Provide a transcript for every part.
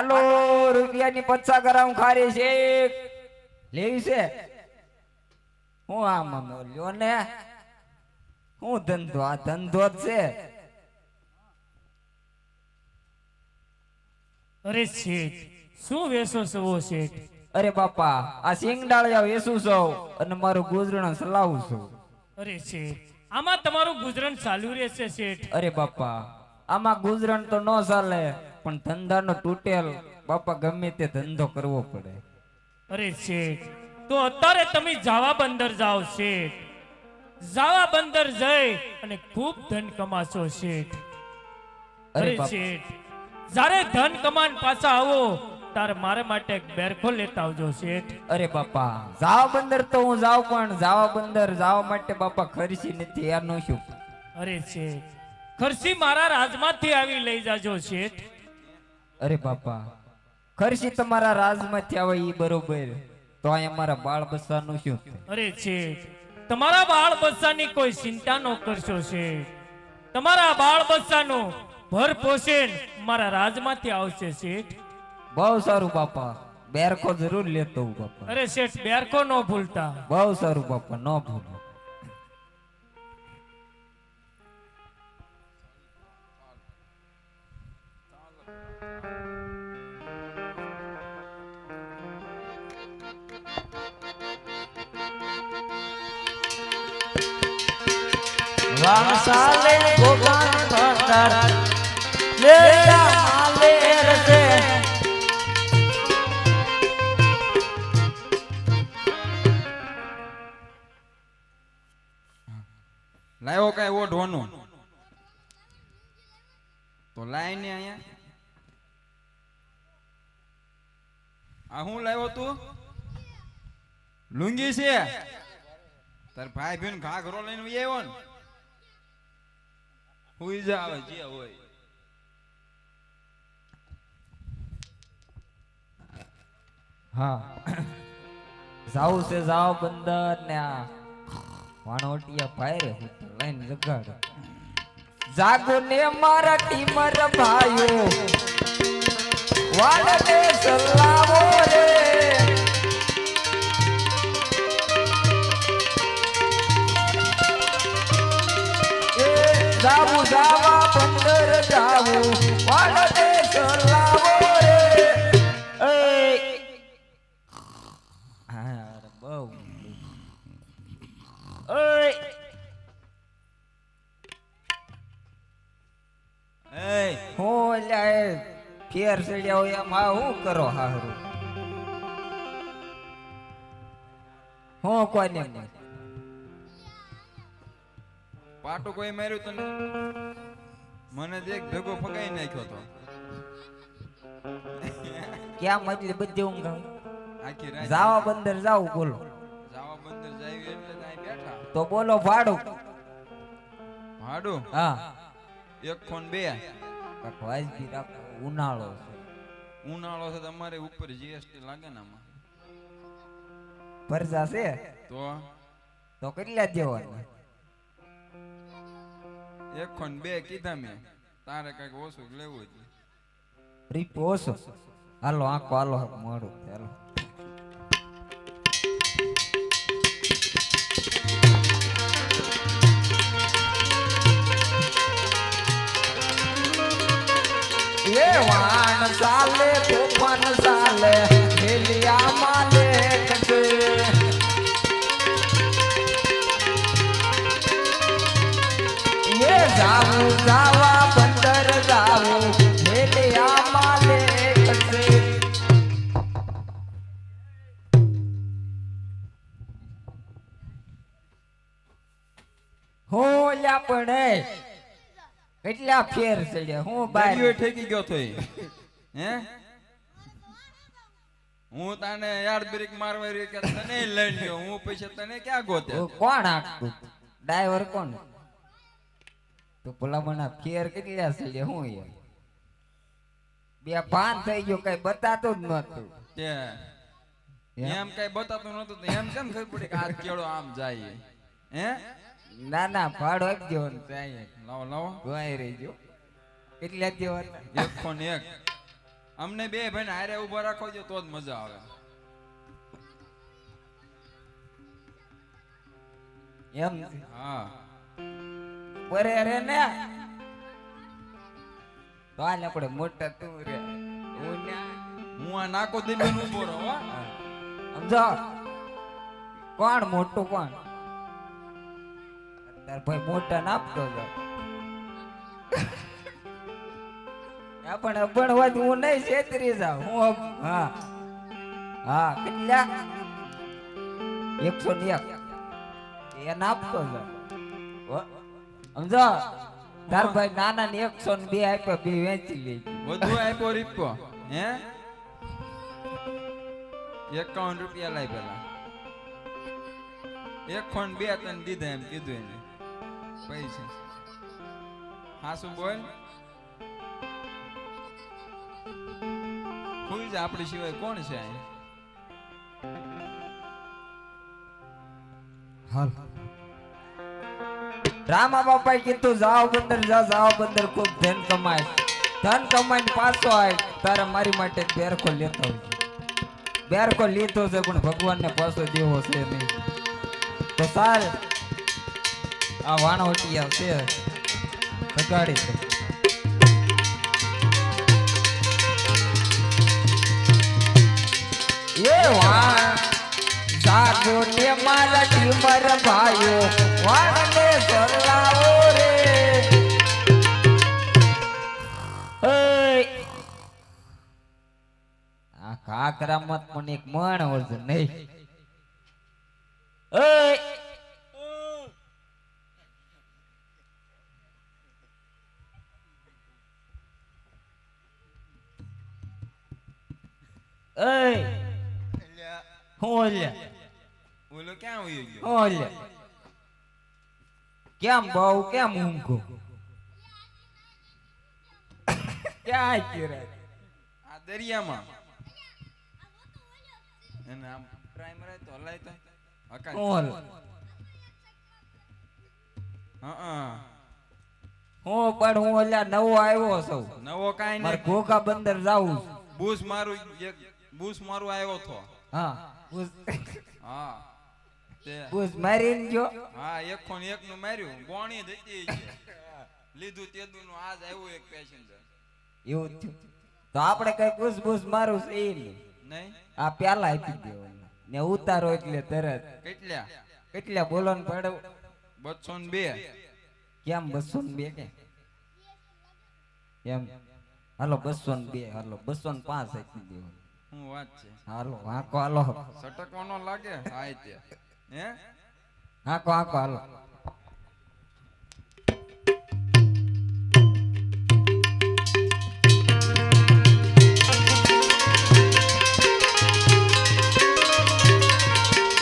હાલો રૂપિયાની પચાસ ગ્રામ ખારી છે લેવી છે? હું આમ લ્યો ને? હું ધંધો આ ધંધો જ છે. અરે શેઠ શું વેસો સવો શેઠ? અરે બાપા આ સિંગડાળિયા વેસું સૌ અને મારું ગુજરાણ ચલાવું છું. અરે શેઠ આમાં તમારું ગુજરાન ચાલુ રહેશે શેઠ. અરે બાપા આમાં ગુજરાન તો ન ચાલે. પણ ધંધાનો તૂટેલ બાપા ગમે તે ધંધો કરવો પડે. અરે શેઠ તો અત્યારે તમે જાવા બંદર જાઓ શેઠ. જાવા બંદર જઈ અને ખૂબ ધન કમાશો શેઠ. અરે શેઠ જ્યારે ધન કમાન પાછા આવો ત્યારે મારા માટે એક બેરખો લેતા આવજો શેઠ. અરે બાપા જાવ બંદર તો હું જાઉં પણ જાવા બંદર જાવા માટે બાપા ખર્ચી નથી એનું શું? અરે શેઠ ખર્ચી મારા રાજમાંથી આવી લઈ જાજો શેઠ. અરે બાપા ખર્ચી તમારા રાજમાંથી આવે ઈ બરોબર. તો આ અમારા બાળ બચ્ચાનું શું અરે છે તમારા બાળ બચ્ચાની કોઈ ચિંતા ન કરશો છે તમારા બાળ બચ્ચાનું ભર પોષણ મારા રાજમાંથી આવશે શેઠ. બહુ સારું બાપા બેરખો જરૂર લેતો હું બાપા. અરે શેઠ બેરખો ન ભૂલતા. બહુ સારું બાપા ન ભૂલો. વામસાલે ગોગાન ભંડાર લેતા માલેર છે લાવ્યો કઈ ઓઢવાનું તો લાય ને અહીંયા. આ હું લાવ્યો તું? લુંગી છે. તાર ભાઈ બેન ઘાઘરો લઈને આવ્યો ને. હુઈ છે જાવ બંદર ને આ વાણોટિયા જગાડ. જાગો ને મારા ટીમર ભાઈઓ. વાળને સલાવો રે. જાવું પંદર જાવું. વાળને સલાવો રે. એ. હા બહુ. ઓય એ. હું ફેર ચડ્યા હોય એમ હા હું કરો હારું? હું કોને? નહીં પાટો કોઈ માર્યું તને મને દેખ ભેગો ફગાઈ નાખ્યો તો. ક્યાં મજલી બધી આવે? આખી રાત જાવા બંદર જાવ બોલો. જાવા બંદર જાવી એટલે ત્યાં બેઠા. તો બોલો ભાડું. ભાડું? હા. એક ફોન બે. વાજબી રાખો ઉનાળો છે. ઉનાળો છે તમારે ઉપર જીએસટી લાગે ને આમાં. ભરજા છે? તો? તો કેટલા દેવાના એક બે કીધા મેં. તારે કંઈક ઓછું લેવું છે. રીપ ઓછો. હાલો, આંખો હાલો મોડું ચાલો એ વાણ ચાલે તોફાન ચાલે. જાવું જાવા બંદર જાવું હેલિયા માલે કસે હો લ્યા પણ એ કેટલા ફેર ચડ્યા હું બાર. ઠેકી ગયો તો હે? હું તને યાર બ્રેક મારવા રહ્યો કે તને લઈ લ્યો હું પછી તને ક્યાં ગોતે કોણ આખું? ડ્રાઈવર કોણ? તો પેલા મને ફેર કેટલા ચડ્યા હું યાર બે પાન થઈ ગયો કઈ બતાતું જ નતું એમ? કઈ બતાતું નતું એમ કેમ ખબર પડી કે આ કેળો આમ જાય? હે? ના ના ભાડો એક ને ચાહીએ લાવો લાવો. ગોઈ રહી ગયો કેટલા દેવાના? એક ફોન એક. અમને બે ભાઈને હારે ઊભા રાખો છો તો જ મજા આવે. એમ? હા. બરે રે ને તો પડે આપણે મોટા તું રે. હું ને હું આ નાકો દઈને ઊભો રહો સમજો? કોણ મોટું કોણ? તાર ભાઈ મોટા નાપતો જો પણ અભણ હોય હું નહીં છેતરી જાઉં. હું હા. હા કેટલા? એકસો ને એક. એ નાપતો હો. સમજો? તાર ભાઈ નાના ને એકસો ને બે આપ્યો બે વેચી લે વધુ આપ્યો રીપો હે? એકાવન રૂપિયા લાય પેલા. એક ખોન બે તને દીધા એમ કીધું એને. પૈસા. હા શું બોલ? ફૂલ જા આપણી સિવાય કોણ છે અહીં હાલ. રામા બાપાએ કીધું, જાઓ બંદર, જા, જાઓ બંદર, ખૂબ ધન કમાય ધન કમાઈને પાછો આવે તારે મારી માટે બેરખો લેતો હોય બેરખો લીધો છે, પણ ભગવાનને પાછો દેવો છે નહીં. તો સાર, આ વાણવટિયા છે, બગાડી દે. જાગો ને મારા ટીમર ભાઈઓ સલાવો રે. આ કાકરા મત પણ એક મણ વળશે નહીં. ઓય ઓય હું ક્યાં ઉયો ગયો ઓલે. કેમ બહુ કેમ ઊંઘો? ક્યાં ચિરાગ આ દરિયામાં. એને આમ પ્રાઇમર તો હલાય તો. હકા ઓલ. હા હું. પણ હું ઓલા નવો આવ્યો છું. નવો કાઈ મારે નહીં ઘોઘા બંદર જાવું. બૂસ મારું એક બૂસ મારું આવ્યો તો. હા બુસ. હા. તે મારી જો હા એક ખોન એક નું માર્યું ગોણી જતી છે લીધું તેદું નું આજ આવ્યું એક પેસેન્જર એવું થયું. તો આપણે કઈ બુસ બુસ મારું છે એ નહીં? આ પ્યાલા આપી દેવાનું ને ઉતારો એટલે તરત. કેટલા? કેટલા બોલો ને પડો? બસો ને બે. કેમ બસો ને બે કે? એમ. હાલો બસો ને બે હાલો બસો ને પાંચ આપી દેવાનું હું વાત છે? હાલો વાંકો હાલો. સટકવાનો લાગે? હા તે હે? હાકો હાકો હાલો.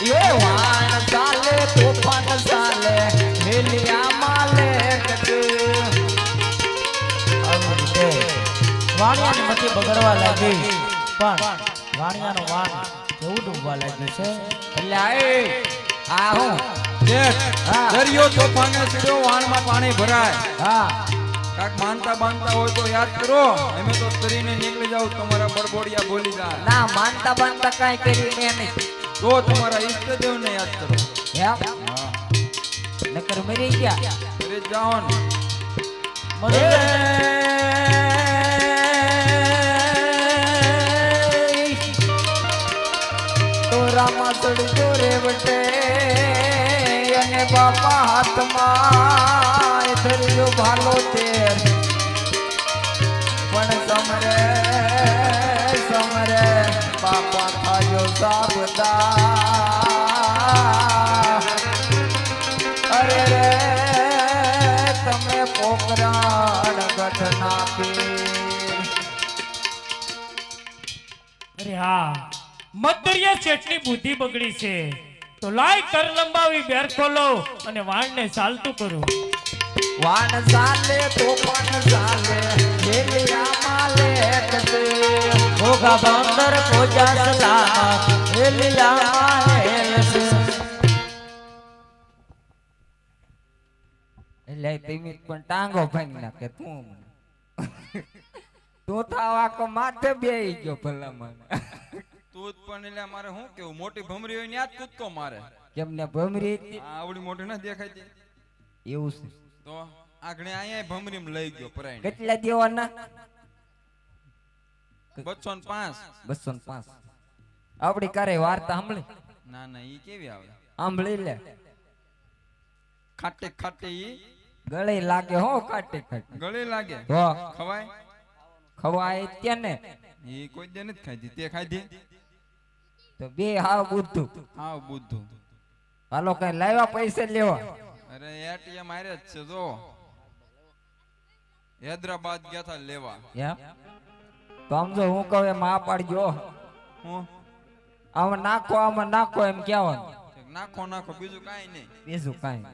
એ વાણ ચાલે તોફાન ચાલે મેલિયા માલે વાણિયાની મતી બગડવા લાગી પણ વાણિયાનો વાણ કેવું ડૂબવા લાગ્યું છે. એટલે હું. દરિયો તોફાને ચડ્યો વાણમાં પાણી ભરાય. હા. કાક માનતા બાંધતા હોય તો યાદ કરો અમે તો તરીને નીકળી જાવ તમારા બળબોડિયા બોલી જાય ના માનતા બાંધતા કાંઈ કરી નહીં. તો તમારા ઈષ્ટદેવને યાદ કરો. હા. નકર મરી ગયા. અરે જાઓ ને. તો રામા ચડજો રે અને બાપા હાથમાં ભાલો તેર. પણ સમરે સમરે બાપા થયો સાબદા. અરે રે, તમે પોકરાણ ઘટના બુદ્ધિ બગડી છે. તો લાય કર લંબાવી બેર ખોલો અને વાણને ચાલતું કરું. વાણ ચાલે તોફાન ચાલે, હેલિયા માલે કતે ભોગા બંદર કોજા સલામત હેલિયા માલે એટલે તમે પણ ટાંગો ભાંગી નાખે તું. તું થાવ આખો માથે બેહી ગયો ભલા મને તું પણ એટલે મારે શું કેવું? મોટી ભમરી હોય ત્યાં જ કૂદકો મારે. કેમ ને ભમરી આવડી મોટી ના દેખાય એવું છે. તો આગળ અહીંયા ભમરી લઈ ગયો પરાઈને કેટલા દેવાના? બસો ને પાંચ. બસો ને પાંચ. આપડી કારે વાર્તા સાંભળી? ના ના ઈ કેવી આવે? સાંભળી લે. ખાટે ખાટે ઈ? ગળે લાગે હો ખાટે ખાટે. ગળે લાગે? હો. ખવાય? ખવાય ત્યાં ને. ઈ કોઈ દે નથી ખાધી. તે ખાધી? તો બે હાવ બુદ્ધુ. હાવ બુદ્ધુ. હાલો કઈ લાવ્યા પૈસે લેવા. અરે એટીએમ આરે જ છે જો. હૈદરાબાદ ગયા હતા લેવા. તો આમ જો હું કહું એમ આ પાડજો હું? આમાં નાખો આમ નાખો એમ કહેવાનું. નાખો નાખો બીજું કાંઈ નહીં. બીજું કાંઈ.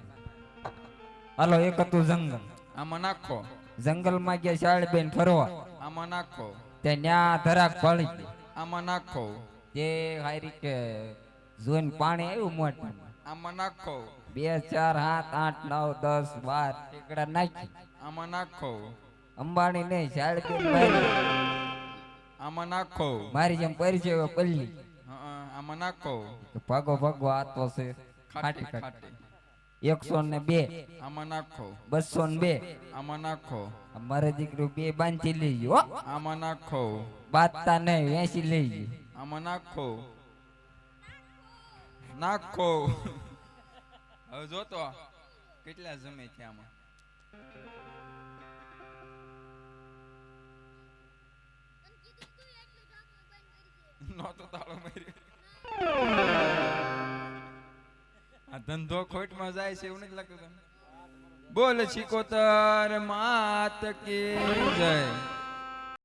હાલો એક હતું જંગલ. આમાં નાખો. જંગલમાં ગયા શાળબેન ફરવા. આમાં નાખો. તે ન્યા ધરાક ફળી આમાં નાખો. તે હારી કે જોઈને પાણી આવ્યું મોઢું. આમાં નાખો. બે ચાર સાત આઠ નવ દસ બાર એકડા નાખી. આમાં નાખો. અંબાણી નહીં શાળબેન આમાં નાખો. મારી જેમ પરિચય હોય પલ્લી. આમાં નાખો. ભાગો ભાગો આતો છે ખાટી ખાટી એકસો ને બે. આમાં નાખો. બસો ને બે. આમાં નાખો. મારે દીકરું બે બાંધી લઈ ગયો હો. આમાં નાખો. બાંધતા નહીં એસી લઈ ગયો. આમાં નાખો. નાખો. હવે જોતો કેટલા જમે છે આમાં? નહોતો તાળો માર્યો. આ ધંધો ખોટમાં જાય છે એવું નથી લાગતું તમને? બોલ શીકોતર માત કે જય.